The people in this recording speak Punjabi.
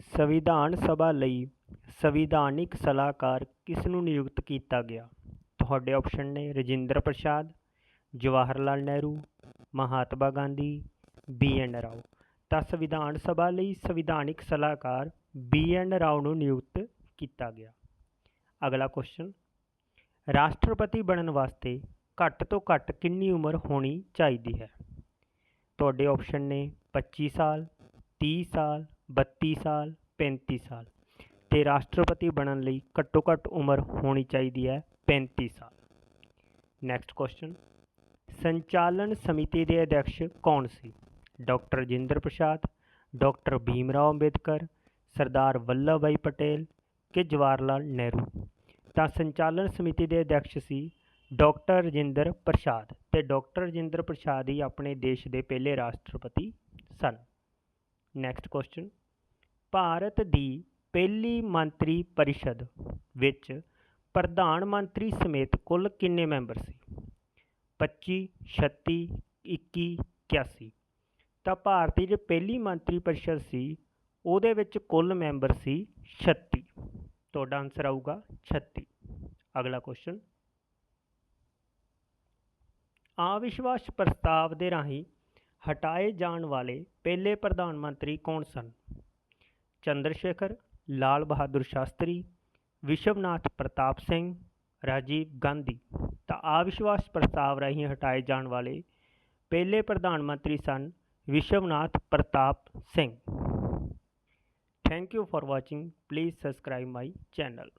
ਸੰਵਿਧਾਨ ਸਭਾ ਲਈ ਸੰਵਿਧਾਨਿਕ ਸਲਾਹਕਾਰ ਕਿਸ ਨੂੰ ਨਿਯੁਕਤ ਕੀਤਾ ਗਿਆ? ਤੁਹਾਡੇ ਆਪਸ਼ਨ ਨੇ ਰਜਿੰਦਰ ਪ੍ਰਸਾਦ ਜਵਾਹਰ ਲਾਲ ਨਹਿਰੂ, ਮਹਾਤਮਾ ਗਾਂਧੀ ਬੀ ਐਨ ਰਾਓ। ਤਾਂ ਸੰਵਿਧਾਨ ਸਭਾ ਲਈ ਸੰਵਿਧਾਨਿਕ ਸਲਾਹਕਾਰ ਬੀ ਐਨ ਰਾਓ ਨੂੰ ਨਿਯੁਕਤ ਕੀਤਾ ਗਿਆ। ਅਗਲਾ ਕੁਐਸਚਨ ਰਾਸ਼ਟਰਪਤੀ ਬਣਨ ਵਾਸਤੇ ਘੱਟ ਤੋਂ ਘੱਟ ਕਿੰਨੀ ਉਮਰ ਹੋਣੀ ਚਾਹੀਦੀ ਹੈ? ਤੁਹਾਡੇ ਆਪਸ਼ਨ ਨੇ 25 ਸਾਲ 30 ਸਾਲ 32 ਸਾਲ 35 ਸਾਲ। ਅਤੇ ਰਾਸ਼ਟਰਪਤੀ ਬਣਨ ਲਈ ਘੱਟੋ ਘੱਟ ਉਮਰ ਹੋਣੀ ਚਾਹੀਦੀ ਹੈ 35 ਸਾਲ। ਨੈਕਸਟ ਕੁਐਸਚਨ ਸੰਚਾਲਨ ਸਮਿਤੀ ਦੇ ਅਧਿਕਸ਼ ਕੌਣ ਸੀ? ਡਾਕਟਰ ਰਜਿੰਦਰ ਪ੍ਰਸਾਦ, ਡਾਕਟਰ ਭੀਮ ਰਾਓ ਅੰਬੇਦਕਰ, ਸਰਦਾਰ ਵੱਲਭ ਭਾਈ ਪਟੇਲ ਕਿ ਜਵਾਹਰ ਲਾਲ ਨਹਿਰੂ? ਤਾਂ ਸੰਚਾਲਨ ਸਮਿਤੀ ਦੇ ਅਧਿਕਸ਼ ਸੀ ਡਾਕਟਰ ਰਜਿੰਦਰ ਪ੍ਰਸਾਦ ਤੇ ਡਾਕਟਰ ਰਜਿੰਦਰ ਪ੍ਰਸਾਦ ਹੀ ਆਪਣੇ ਦੇਸ਼ ਦੇ ਪਹਿਲੇ ਰਾਸ਼ਟਰਪਤੀ ਸਨ। ਨੈਕਸਟ ਕੁਐਸਚਨ ਭਾਰਤ ਦੀ ਪਹਿਲੀ ਮੰਤਰੀ ਪਰਿਸ਼ਦ ਵਿੱਚ ਪ੍ਰਧਾਨ ਮੰਤਰੀ ਸਮੇਤ ਕੁੱਲ ਕਿੰਨੇ ਮੈਂਬਰ ਸੀ? 25 36 21 81 ਤਾਂ ਭਾਰਤ ਦੀ ਜੋ ਪਹਿਲੀ ਮੰਤਰੀ ਪਰਿਸ਼ਦ ਸੀ, ਉਹਦੇ ਵਿੱਚ ਕੁੱਲ ਮੈਂਬਰ ਸੀ 36 ਤੁਹਾਡਾ ਆਨਸਰ ਆਊਗਾ 36 ਅਗਲਾ ਕੁਐਸਚਨ ਅਵਿਸ਼ਵਾਸ ਪ੍ਰਸਤਾਵ ਦੇ ਰਾਹੀਂ ਹਟਾਏ ਜਾਣ ਵਾਲੇ ਪਹਿਲੇ ਪ੍ਰਧਾਨ ਮੰਤਰੀ ਕੌਣ ਸਨ? ਚੰਦਰ ਸ਼ੇਖਰ ਲਾਲ ਬਹਾਦਰ ਸ਼ਾਸਤਰੀ ਵਿਸ਼ਵਨਾਥ ਪ੍ਰਤਾਪ ਸਿੰਘ ਰਾਜੀਵ ਗਾਂਧੀ ਤਾਂ ਅਵਿਸ਼ਵਾਸ ਪ੍ਰਸਤਾਵ ਰਾਹੀਂ ਹਟਾਏ ਜਾਣ ਵਾਲੇ ਪਹਿਲੇ ਪ੍ਰਧਾਨ ਮੰਤਰੀ ਸਨ Vishwanath Pratap Singh thank you for watching please subscribe my channel